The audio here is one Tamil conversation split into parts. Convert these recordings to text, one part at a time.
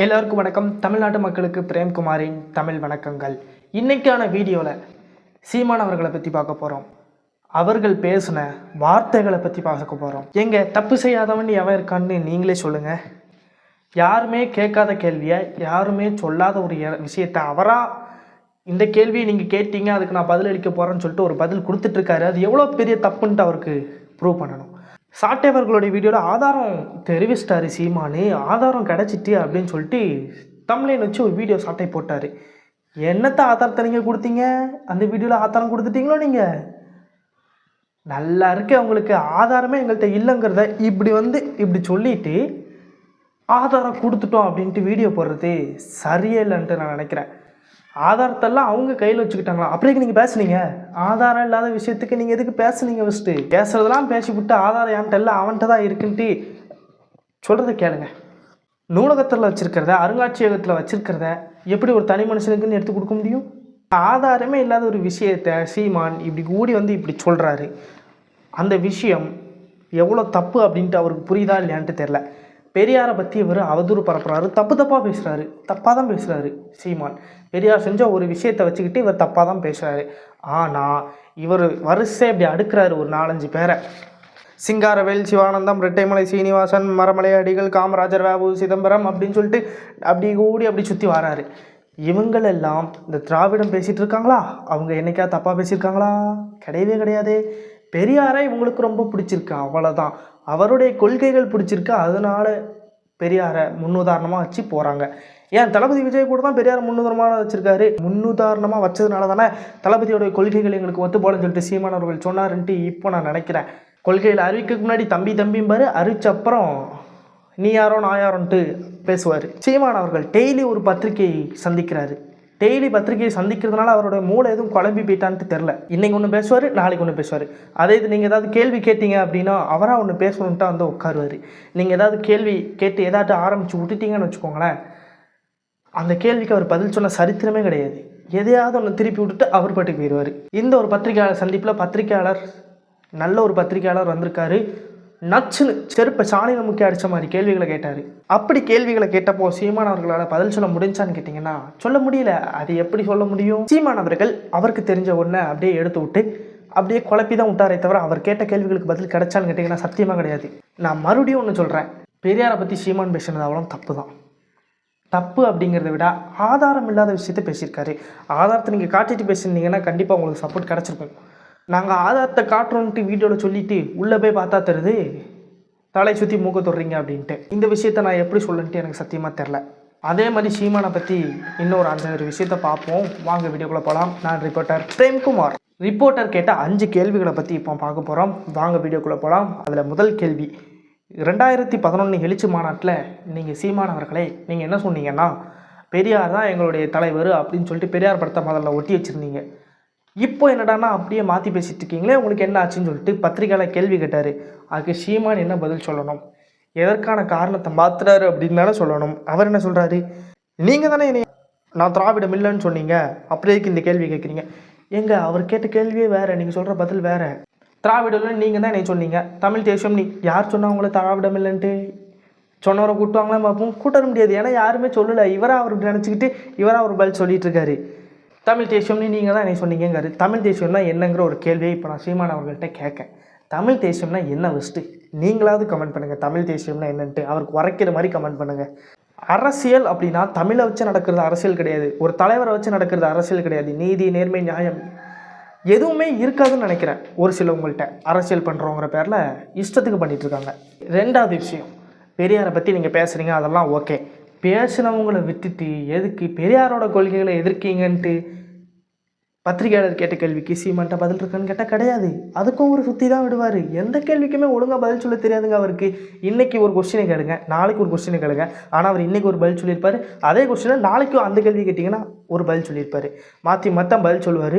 எல்லோருக்கும் வணக்கம். தமிழ்நாட்டு மக்களுக்கு பிரேம்குமாரின் தமிழ் வணக்கங்கள். இன்றைக்கான வீடியோவில் சீமான் அவர்களை பற்றி பார்க்க போகிறோம் அவர்கள் பேசின வார்த்தைகளை பற்றி பார்க்க போகிறோம் எங்கே தப்பு செய்யாதவன் எவன் இருக்கான்னு நீங்களே சொல்லுங்கள் யாருமே கேட்காத கேள்வியை யாருமே சொல்லாத ஒரு எ- விஷயத்தை அவராக இந்த கேள்வியை நீங்கள் கேட்டீங்க அதுக்கு நான் பதில் அளிக்க போகிறேன்னு சொல்லிட்டு ஒரு பதில் கொடுத்துட்ருக்காரு அது எவ்வளோ பெரிய தப்புன்ட்டு அவருக்கு ப்ரூவ் பண்ணணும். சாட்டேவர்களுடைய வீடியோவில் ஆதாரம் தெரிவிச்சிட்டாரு சீமானு ஆதாரம் கிடச்சிட்டு அப்படின்னு சொல்லிட்டு தமிழின் வச்சு ஒரு வீடியோ சாட்டை போட்டார். என்னத்தை ஆதாரத்தை நீங்கள் கொடுத்தீங்க? அந்த வீடியோவில் ஆதாரம் கொடுத்துட்டீங்களோ நீங்கள் நல்லா இருக்கு உங்களுக்கு ஆதாரமே எங்கள்கிட்ட இல்லைங்கிறத இப்படி வந்து இப்படி சொல்லிட்டு ஆதாரம் கொடுத்துட்டோம் அப்படின்ட்டு வீடியோ போடுறது சரியே இல்லைன்ட்டு நான் நினைக்கிறேன். ஆதாரத்தெல்லாம் அவங்க கையில் வச்சுக்கிட்டாங்களா? அப்படிக்கு நீங்கள் பேசுனீங்க? ஆதாரம் இல்லாத விஷயத்துக்கு நீங்கள் எதுக்கு பேசுனீங்க ஃபஸ்ட்டு பேசுறதெல்லாம் பேசிவிட்டு ஆதாரம் என்கிட்ட இல்லை அவன்கிட்ட தான் இருக்குன்ட்டு சொல்கிறத கேளுங்க. நூலகத்தில் வச்சுருக்கிறத அருங்காட்சியகத்தில் வச்சுருக்கிறத எப்படி ஒரு தனி மனுஷனுக்குன்னு எடுத்து கொடுக்க முடியும்? ஆதாரமே இல்லாத ஒரு விஷயத்தை சீமான் இப்படி கூடி வந்து இப்படி சொல்கிறாரு அந்த விஷயம் எவ்வளோ தப்பு அப்படின்ட்டு அவருக்கு புரியுதா இல்லையான்ட்டு தெரில பெரியாரை பற்றி இவர் அவதூறு பரப்புகிறாரு தப்பு தப்பாக பேசுகிறாரு தப்பாக தான் பேசுகிறாரு சீமான். பெரியார் செஞ்ச ஒரு விஷயத்தை வச்சுக்கிட்டு இவர் தப்பாக தான் பேசுகிறாரு ஆனால் இவர் வரிசை இப்படி அடுக்கிறாரு ஒரு நாலஞ்சு பேரை. சிங்காரவேல் சிவானந்தம் ரெட்டைமலை சீனிவாசன் மரமலை அடிகள் காமராஜர் வேபு சிதம்பரம் அப்படின்னு சொல்லிட்டு அப்படி கூடி அப்படி சுற்றி வராரு. இவங்களெல்லாம் இந்த திராவிடம் பேசிகிட்டு இருக்காங்களா? அவங்க என்னைக்கா தப்பாக பேசியிருக்காங்களா? கிடையவே கிடையாது. பெரியாரை இவங்களுக்கு ரொம்ப பிடிச்சிருக்கு அவ்வளோதான் அவருடைய கொள்கைகள் பிடிச்சிருக்கு அதனால பெரியாரை முன்னுதாரணமாக வச்சு போகிறாங்க ஏன் தளபதி விஜய் கூட தான் பெரியார் முன்னுதாரணமாக வச்சிருக்காரு. முன்னுதாரணமாக வச்சதுனால தானே தளபதியோடைய கொள்கைகள் எங்களுக்கு ஒத்து போலன்னு சொல்லிட்டு சீமான் அவர்கள் சொன்னாருன்ட்டு இப்போ நான் நினைக்கிறேன். கொள்கையில் அறிவிக்கிறதுக்கு முன்னாடி தம்பி தம்பிம்பாரு அறிவிச்ச அப்புறம் நீ யாரோ நான் யாரோன்ட்டு பேசுவார். சீமான் அவர்கள் டெய்லி ஒரு பத்திரிகை சந்திக்கிறாரு. டெய்லி பத்திரிகையை சந்திக்கிறதுனால அவரோட மூளை எதுவும் குழம்பி போயிட்டான்ட்டு தெரில இன்றைக்கி ஒன்று பேசுவார் நாளைக்கு ஒன்று பேசுவார். அதே இது நீங்கள் ஏதாவது கேள்வி கேட்டீங்க அப்படின்னா அவராக ஒன்று பேசணுன்ட்டு வந்து உட்காருவார். நீங்கள் ஏதாவது கேள்வி கேட்டு ஏதாட்டு ஆரம்பித்து விட்டுட்டீங்கன்னு வச்சுக்கோங்களேன் அந்த கேள்விக்கு அவர் பதில் சொன்ன சரித்திரமே கிடையாது. எதையாவது ஒன்று திருப்பி விட்டுட்டு அவர் பாட்டுக்கு போயிடுவார் இந்த ஒரு பத்திரிகையாளர் சந்திப்பில் பத்திரிகையாளர் நல்ல ஒரு பத்திரிகையாளர் வந்திருக்காரு. நச்சுன்னு செருப்பை சாணியில் முக்கிய அடித்த மாதிரி கேள்விகளை கேட்டார். அப்படி கேள்விகளை கேட்டப்போ சீமான் அவர்களால் பதில் சொல்ல முடிஞ்சான்னு கேட்டிங்கன்னா சொல்ல முடியல. அது எப்படி சொல்ல முடியும்? சீமான் அவர்கள் அவருக்கு தெரிஞ்ச ஒன்றை அப்படியே எடுத்து விட்டு அப்படியே குழப்பி தான் விட்டாரே தவிர அவர் கேட்ட கேள்விகளுக்கு பதில் கிடைச்சான்னு கேட்டிங்கன்னா சத்தியமாக கிடையாது. நான் மறுபடியும் ஒன்று சொல்கிறேன் பெரியாரை பற்றி சீமான் பேசினது அவ்வளோ தப்பு தான் தப்பு அப்படிங்கிறத விட ஆதாரம் இல்லாத விஷயத்த பேசியிருக்காரு. ஆதாரத்தை நீங்கள் காட்டிட்டு பேசியிருந்தீங்கன்னா கண்டிப்பாக உங்களுக்கு சப்போர்ட் கிடச்சிருக்கும். நாங்கள் ஆதாரத்தை காட்டுறோன்ட்டு வீடியோவில் சொல்லிட்டு உள்ளே போய் பார்த்தா தருது தலை சுற்றி மூக்க தொடுறீங்க அப்படின்ட்டு. இந்த விஷயத்த நான் எப்படி சொல்லன்ட்டு எனக்கு சத்தியமாக தெரில அதே மாதிரி சீமானை பற்றி இன்னொரு அஞ்சாறு விஷயத்த பார்ப்போம். வாங்க வீடியோக்குள்ளே போகலாம் நான் ரிப்போர்ட்டர் பிரேம்குமார். ரிப்போர்ட்டர் கேட்ட அஞ்சு கேள்விகளை பற்றி இப்போ பார்க்க போகிறோம் வாங்க வீடியோக்குள்ளே போகலாம் அதில் முதல் கேள்வி ரெண்டாயிரத்தி பதினொன்று எழுச்சி மாநாட்டில் நீங்கள் சீமான் அவர்களே நீங்கள் என்ன சொன்னீங்கன்னா பெரியார் தான் எங்களுடைய தலைவர் அப்படின்னு சொல்லிட்டு பெரியார் படத்தை முதல்ல ஒட்டி வச்சுருந்தீங்க. இப்போ என்னடானா அப்படியே மாற்றி பேசிட்டு இருக்கீங்களே உங்களுக்கு என்ன ஆச்சுன்னு சொல்லிட்டு பத்திரிக்கையாளர் கேள்வி கேட்டார். அதுக்கு சீமான் என்ன பதில் சொல்லணும்? எதற்கான காரணத்தை மாத்துறாரு அப்படின்னு சொல்லணும். அவர் என்ன சொல்கிறாரு நீங்கள் தானே என்னை நான் திராவிடம் இல்லைன்னு சொன்னீங்க. அப்படியே இந்த கேள்வி கேட்குறீங்க எங்க அவர் கேட்ட கேள்வியே வேறு நீங்கள் சொல்கிற பதில் வேறு. திராவிடம் நீங்கள் தான் என்னை சொன்னீங்க? தமிழ் தேசம் நீ யார் சொன்னால் உங்களை திராவிடம் இல்லைன்ட்டு? சொன்னவரை கூட்டுவாங்களா பார்ப்போம். கூட்ட முடியாது. ஏன்னா யாருமே சொல்லலை. இவராக அவர் நினச்சிக்கிட்டு இவராக ஒரு பதில் சொல்லிகிட்டு இருக்காரு. தமிழ் தேசியம்னு நீங்கள் தான் என்னை சொன்னீங்கங்காரு. தமிழ் தேசியம்னா என்னங்கிற ஒரு கேள்வியை இப்போ நான் சீமான் அவர்கள்ட்ட கேட்கேன். தமிழ் தேசியம்னா என்ன ஃபஸ்ட்டு நீங்களாவது கமெண்ட் பண்ணுங்கள் தமிழ் தேசியம்னா என்னன்ட்டு. அவருக்கு உரைக்கிற மாதிரி கமெண்ட் பண்ணுங்கள் அரசியல் அப்படின்னா தமிழை வச்சு நடக்கிறது அரசியல் கிடையாது. ஒரு தலைவரை வச்சு நடக்கிறது அரசியல் கிடையாது. நீதி நேர்மை நியாயம் எதுவுமே இருக்காதுன்னு நினைக்கிறேன். ஒரு சிலவங்கள்ட்ட அரசியல் பண்ணுறோங்கிற பேரில் இஷ்டத்துக்கு பண்ணிகிட்ருக்காங்க இருக்காங்க. ரெண்டாவது விஷயம் பெரியாரை பற்றி நீங்கள் பேசுகிறீங்க அதெல்லாம் ஓகே பேசினவங்களை விட்டுட்டு எதுக்கு பெரியாரோட கொள்கைகளை எதிர்க்கீங்கன்ட்டு பத்திரிகையாளர் கேட்ட கேள்விக்கு சீமான்ட்ட பதில் இருக்கான்னு கேட்டால் கிடையாது. அதுக்கும் ஒரு சுற்றி தான் விடுவார். எந்த கேள்விக்குமே ஒழுங்காக பதில் சொல்ல தெரியாதுங்க அவருக்கு. இன்றைக்கி ஒரு கொஸ்டினை கேளுங்க. நாளைக்கு ஒரு கொஸ்டினை கேளுங்க. ஆனால் அவர் இன்றைக்கி ஒரு பதில் சொல்லியிருப்பார். அதே கொஸ்டினை நாளைக்கும் அந்த கேள்வி கேட்டிங்கன்னா ஒரு பதில் சொல்லியிருப்பார். மாற்றி மொத்தம் பதில் சொல்லுவார்.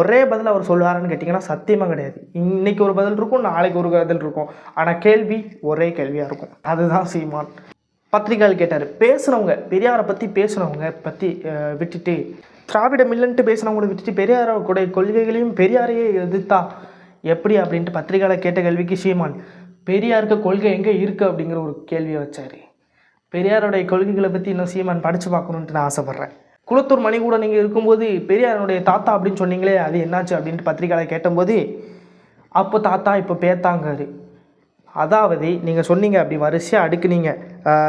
ஒரே பதில் அவர் சொல்லுவாரான்னு கேட்டிங்கன்னா சத்தியமாக கிடையாது. இன்றைக்கி ஒரு பதில் இருக்கும் நாளைக்கு ஒரு பதில் இருக்கும். ஆனால் கேள்வி ஒரே கேள்வியாக இருக்கும். அதுதான் சீமான். பத்திரிகையாளர் கேட்டார். பேசுனவங்க பெரியாரை பற்றி பேசுனவங்க பற்றி விட்டுட்டு திராவிட மில்லன்ட்டு பேசினவங்களை விட்டுட்டு பெரியாரோட கொள்கைகளையும் பெரியாரையே எதிர்த்தா எப்படி அப்படின்ட்டு பத்திரிகையாளர் கேட்ட கேள்விக்கு சீமான் பெரியாருக்கு கொள்கை எங்கே இருக்குது அப்படிங்கிற ஒரு கேள்வியை வச்சார். பெரியாருடைய கொள்கைகளை பற்றி இன்னும் சீமான் படித்து பார்க்கணுன்ட்டு நான் ஆசைப்பட்றேன். குளத்தூர் மணி கூட நீங்கள் இருக்கும்போது பெரியாருடைய தாத்தா அப்படின்னு சொன்னீங்களே அது என்னாச்சு அப்படின்ட்டு பத்திரிகையாளர் கேட்டபோது அப்போ தாத்தா இப்போ பேத்தாங்காரு. அதாவது நீங்கள் சொன்னீங்க அப்படி வரிசையாக அடுக்குனீங்க.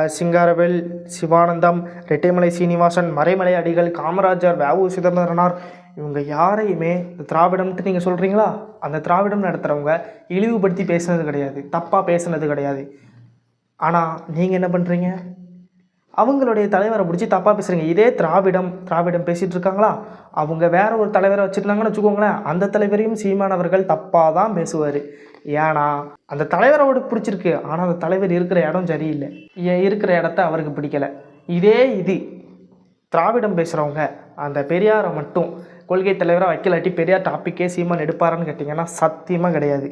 சிங்காரவேல் சிவானந்தம் ரெட்டைமலை சீனிவாசன் மறைமலை அடிகள் காமராஜர் வேவு சிதம்பரனார் இவங்க யாரையுமே இந்த திராவிடம்ட்டு நீங்கள் சொல்கிறீங்களா அந்த திராவிடம் நடத்துகிறவங்க இழிவுபடுத்தி பேசுனது கிடையாது தப்பாக பேசுனது கிடையாது. ஆனால் நீங்கள் என்ன பண்ணுறீங்க அவங்களுடைய தலைவரை பிடிச்சி தப்பாக பேசுகிறீங்க இதே திராவிடம் திராவிடம் பேசிகிட்டு இருக்காங்களா? அவங்க வேற ஒரு தலைவரை வச்சுருந்தாங்கன்னு வச்சுக்கோங்களேன். அந்த தலைவரையும் சீமானவர்கள் தப்பாக தான் பேசுவார். ஏன்னா அந்த தலைவரை அவருக்கு பிடிச்சிருக்கு. ஆனால் அந்த தலைவர் இருக்கிற இடம் சரியில்லை. ஏ இருக்கிற இடத்த அவருக்கு பிடிக்கல. இதே இது. திராவிடம் பேசுகிறவங்க அந்த பெரியாரை மட்டும் கொள்கை தலைவராக வைக்கலாட்டி பெரியார் டாப்பிக்கே சீமான் எடுப்பாரான்னு கேட்டிங்கன்னா சத்தியமாக கிடையாது.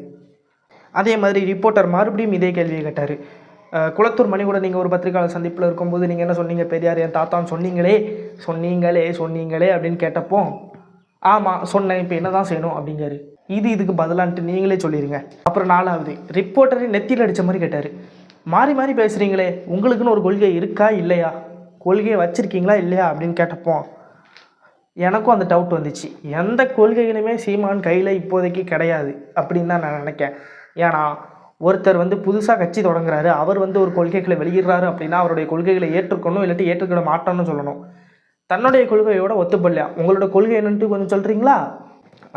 அதே மாதிரி ரிப்போர்ட்டர் மறுபடியும் இதே கேள்வியை கேட்டார். குளத்தூர் மணி கூட நீங்கள் ஒரு பத்திரிகையாளர் சந்திப்பில் இருக்கும்போது நீங்கள் என்ன சொன்னீங்க? பெரியார் என் தாத்தான்னு சொன்னீங்களே சொன்னீங்களே சொன்னீங்களே அப்படின்னு கேட்டப்போ ஆமாம் சொன்னேன் இப்போ என்ன தான் செய்யணும்? அப்படிங்காரு இது இதுக்கு பதிலான்ட்டு நீங்களே சொல்லிடுங்க அப்புறம் நாலாவது ரிப்போர்ட்டரே நெத்தியில் அடித்த மாதிரி கேட்டார். மாறி மாறி பேசுகிறீங்களே உங்களுக்குன்னு ஒரு கொள்கை இருக்கா இல்லையா? கொள்கையை வச்சுருக்கீங்களா இல்லையா? அப்படின்னு கேட்டப்போ எனக்கும் அந்த டவுட் வந்துச்சு. எந்த கொள்கைகளுமே சீமான் கையில் இப்போதைக்கு கிடையாது. அப்படின்னு தான் நான் நினைக்கேன். ஏன்னா ஒருத்தர் வந்து புதுசாக கட்சி தொடங்குறாரு அவர் வந்து ஒரு கொள்கைகளை வெளியிடுறாரு அப்படின்னா அவருடைய கொள்கைகளை ஏற்றுக்கணும் இல்லாட்டி ஏற்றுக்கிட மாட்டோம்னு சொல்லணும். தன்னுடைய கொள்கையோட ஒத்துப்படலையா? உங்களோட கொள்கை என்னன்ட்டு கொஞ்சம் சொல்கிறீங்களா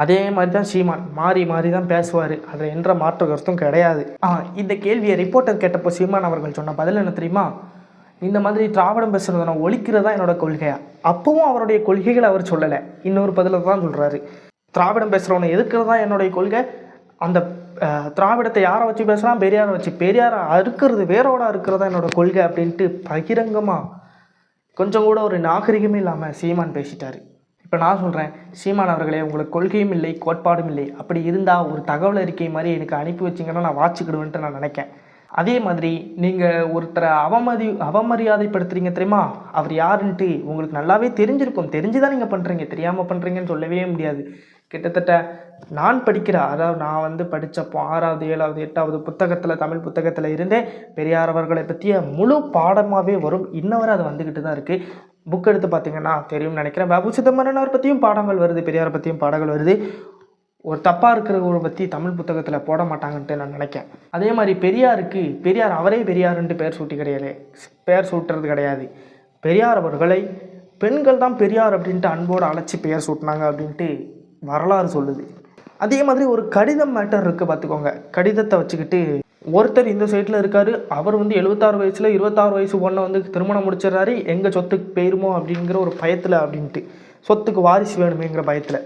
அதே மாதிரி தான் சீமான் மாறி மாறி தான் பேசுவார். அதில் என்ற மாற்று கருத்தும் கிடையாது. ஆ இந்த கேள்வியை ரிப்போர்ட்டர் கேட்டப்போ சீமான் அவர்கள் சொன்ன பதில் என்ன தெரியுமா? இந்த மாதிரி திராவிடம் பேசுகிறத நான் ஒழிக்கிறதா என்னோட கொள்கையா? அப்பவும் அவருடைய கொள்கைகளை அவர் சொல்லலை. இன்னொரு பதில தான் சொல்கிறாரு திராவிடம் பேசுகிறவனை எதிர்க்கிறது தான் என்னுடைய கொள்கை. அந்த திராவிடத்தை யாரை வச்சு பேசுகிறான் பெரியாரை வச்சு. பெரியாரை அறுக்கிறது வேரோட அறுக்கிறதா என்னோட கொள்கை அப்படின்ட்டு பகிரங்கமாக கொஞ்சம் கூட ஒரு நாகரிகமே இல்லாமல் சீமான் பேசிட்டார். இப்போ நான் சொல்கிறேன் சீமான் அவர்களே உங்களுக்கு கொள்கையும் இல்லை கோட்பாடும் இல்லை. அப்படி இருந்தால் ஒரு தகவல் அறிக்கை மாதிரி எனக்கு அனுப்பி வச்சிங்கன்னா நான் வாட்சிக்கிடுவேன்ட்டு நான் நினைக்கேன். அதே மாதிரி நீங்கள் ஒருத்தரை அவமதி அவமரியாதைப்படுத்துறீங்க தெரியுமா? அவர் யாருன்ட்டு உங்களுக்கு நல்லாவே தெரிஞ்சிருக்கும். தெரிஞ்சு தான் நீங்கள் பண்ணுறீங்க தெரியாமல் பண்ணுறீங்கன்னு சொல்லவே முடியாது. கிட்டத்தட்ட நான் படிக்கிற அதாவது நான் வந்து படித்தப்போ ஆறாவது ஏழாவது எட்டாவது புத்தகத்தில் தமிழ் புத்தகத்தில் இருந்தே பெரியார் அவர்களை பற்றிய முழு பாடமாகவே வரும். இன்ன வரை அது வந்துக்கிட்டு தான் இருக்குது புக் எடுத்து பார்த்தீங்கன்னா தெரியும்னு நினைக்கிறேன். பாபு சிதம்பரன் பற்றியும் பாடங்கள் வருது பெரியாரை பற்றியும் பாடங்கள் வருது. ஒரு தப்பாக இருக்கிறவரை பற்றி தமிழ் புத்தகத்தில் போட மாட்டாங்கன்ட்டு நான் நினைக்கேன். அதே மாதிரி பெரியாருக்கு பெரியார் அவரே பெரியாருன்ட்டு பெயர் சூட்டி கிடையாது. பெயர் சூட்டுறது கிடையாது. பெரியார் அவர்களை பெண்கள் தான் பெரியார் அப்படின்ட்டு அன்போடு அழைச்சி பெயர் சூட்டினாங்க அப்படின்ட்டு வரலாறு சொல்லுது. அதே மாதிரி ஒரு கடிதம் மேட்டர் இருக்குது பார்த்துக்கோங்க கடிதத்தை வச்சுக்கிட்டு ஒருத்தர் இந்த சைட்டில் இருக்கார். அவர் வந்து எழுபத்தாறு வயசில் இருபத்தாறு வயசு பொண்ணை வந்து திருமணம் முடிச்சிடுறாரு. எங்கள் சொத்துக்கு போயிருமோ அப்படிங்கிற ஒரு பயத்தில் அப்படின்ட்டு. சொத்துக்கு வாரிசு வேணுமேங்கிற பயத்தில்.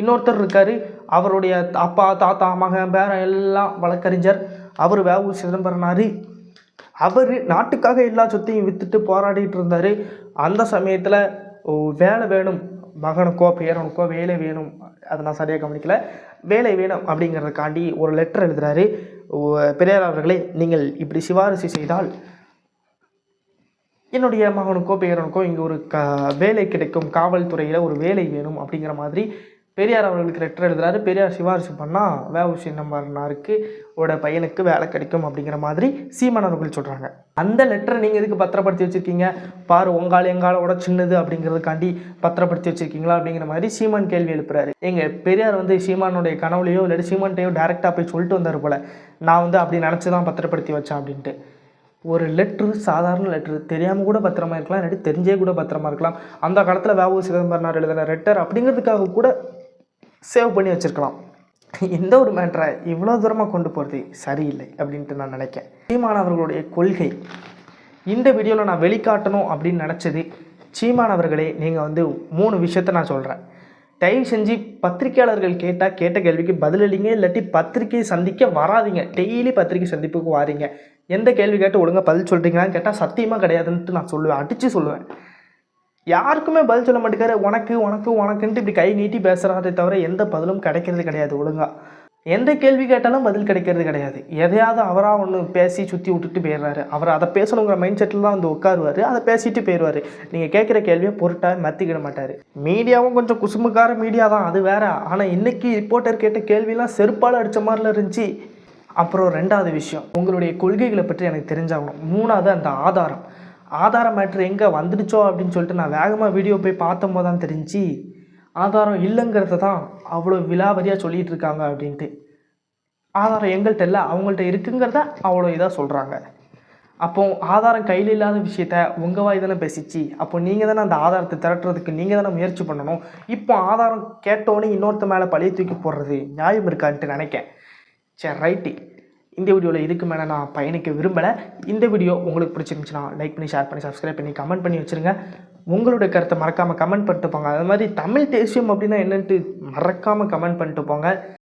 இன்னொருத்தர் இருக்கார். அவருடைய அப்பா தாத்தா மகன் பேரன் எல்லாம் வழக்கறிஞர். அவர் வேவு சிதம்பரனார். அவர் நாட்டுக்காக எல்லா சொத்தையும் விற்றுட்டு போராடிட்டு இருந்தார். அந்த சமயத்தில் வேலை வேணும். மகனுக்கோ பேரனுக்கோ வேலை வேணும். அதை நான் சரியாக கவனிக்கல. வேலை வேணும் அப்படிங்கிறதுக்காண்டி ஒரு லெட்டர் எழுதுறாரு. பெரியார் அவர்களே நீங்கள் இப்படி சிபாரிசு செய்தால் என்னுடைய மகனுக்கோ பேரனுக்கோ இங்கே ஒரு க வேலை கிடைக்கும். காவல்துறையில் ஒரு வேலை வேணும் அப்படிங்கிற மாதிரி பெரியார் அவர்களுக்கு லெட்டர் எழுதுறாரு. பெரியார் சிபாரிசு பண்ணால் வேவு சின்னம்பரனாருக்கு ஓட பையனுக்கு வேலை கிடைக்கும் அப்படிங்கிற மாதிரி சீமான் அவர்கள் சொல்கிறாங்க அந்த லெட்டரை நீங்கள் எதுக்கு பத்திரப்படுத்தி வச்சுருக்கீங்க? பாரு உங்கால் எங்காலோட சின்னது அப்படிங்கிறதுக்காண்டி பத்திரப்படுத்தி வச்சுருக்கீங்களா அப்படிங்கிற மாதிரி சீமான் கேள்வி எழுப்புறாரு. எங்கள் பெரியார் வந்து சீமானுடைய கனவுலையோ இல்லாட்டி சீமான்ட்டையோ டேரெக்டாக போய் சொல்லிட்டு வந்தார் போல். நான் வந்து அப்படி நினச்சி தான் பத்திரப்படுத்தி வச்சேன் அப்படின்ட்டு. ஒரு லெட்ரு சாதாரண லெட்ரு தெரியாமல் கூட பத்திரமா இருக்கலாம் இல்லாட்டி தெரிஞ்சே கூட பத்திரமா இருக்கலாம். அந்த காலத்தில் வேவு சிதம்பரனார் எழுதின லெட்டர் அப்படிங்கிறதுக்காக கூட சேவ் பண்ணி வச்சுருக்கலாம். இந்த ஒரு மேட்ரை இவ்வளோ தூரமாக கொண்டு போகிறது சரியில்லை அப்படின்ட்டு நான் நினைக்கிறேன். சீமான் அவர்களுடைய கொள்கை இந்த வீடியோவில் நான் வெளிக்காட்டணும் அப்படின்னு நினச்சது சீமான் அவர்களே நீங்கள் வந்து மூணு விஷயத்த நான் சொல்கிறேன் தயவு செஞ்சு பத்திரிக்கையாளர்கள் கேட்டால் கேட்ட கேள்விக்கு பதிலளிங்க இல்லாட்டி பத்திரிகையை சந்திக்க வராதீங்க. டெய்லி பத்திரிக்கை சந்திப்புக்கு வாரீங்க. எந்த கேள்வி கேட்டு ஒழுங்காக பதில் சொல்கிறீங்களான்னு கேட்டால் சத்தியமாக கிடையாதுன்ட்டு நான் சொல்லுவேன் அடித்து சொல்லுவேன். யாருக்குமே பதில் சொல்ல மாட்டேங்காரு உனக்கு உனக்கு உனக்குன்ட்டு இப்படி கை நீட்டி பேசுகிறாரே தவிர எந்த பதிலும் கிடைக்கிறது கிடையாது ஒழுங்காக எந்த கேள்வி கேட்டாலும் பதில் கிடைக்கிறது கிடையாது. எதையாவது அவராக ஒன்று பேசி சுற்றி விட்டுட்டு போயிடுறாரு. அவர் அதை பேசணுங்கிற மைண்ட் செட்டில் தான் வந்து உட்காருவார். அதை பேசிட்டு போயிடுவார். நீங்கள் கேட்குற கேள்வியை பொருட்டாக மத்திக்கிட மாட்டார். மீடியாவும் கொஞ்சம் குசுமுக்கார மீடியா தான். அது வேற. ஆனால் இன்றைக்கி ரிப்போர்ட்டர் கேட்ட கேள்வியெலாம் செருப்பால் அடித்த மாதிரில இருந்துச்சு. அப்புறம் ரெண்டாவது விஷயம். உங்களுடைய கொள்கைகளை பற்றி எனக்கு தெரிஞ்சாகணும். மூணாவது அந்த ஆதாரம். ஆதாரம் மேட்ரு எங்கே வந்துடுச்சோ அப்படின்னு சொல்லிட்டு நான் வேகமாக வீடியோ போய் பார்த்தம்போது தான் தெரிஞ்சு ஆதாரம் இல்லைங்கிறத தான் அவ்வளோ விலாவரியாக சொல்லிகிட்டு இருக்காங்க அப்படின்ட்டு. ஆதாரம் எங்கள்கிட்ட இல்லை அவங்கள்ட்ட இருக்குங்கிறத அவ்வளோ இதாக சொல்கிறாங்க அப்போ ஆதாரம் கையில் இல்லாத விஷயத்த உங்கள் வாய் தானே பேசிச்சு. அப்போ நீங்கள் தானே அந்த ஆதாரத்தை திரட்டுறதுக்கு நீங்கள் தானே முயற்சி பண்ணணும். இப்போ ஆதாரம் கேட்டோன்னே இன்னொருத்த மேலே பழைய தூக்கி போடுறது நியாயம் இருக்கான்ட்டு நினைக்கேன். சரி ரைட்டு இந்த வீடியோவில் இதுக்கு மேலே நான் பயணிக்க விரும்பலை. இந்த வீடியோ உங்களுக்கு பிடிச்சிருந்துச்சுன்னா லைக் பண்ணி ஷேர் பண்ணி சப்ஸ்கிரைப் பண்ணி கமெண்ட் பண்ணி வச்சுருங்க. உங்களுடைய கருத்தை மறக்காமல் கமெண்ட் பண்ணிட்டு போங்க. அது மாதிரி தமிழ் தேசியம் அப்படின்னா என்னென்ட்டு மறக்காமல் கமெண்ட் பண்ணிட்டு போங்க.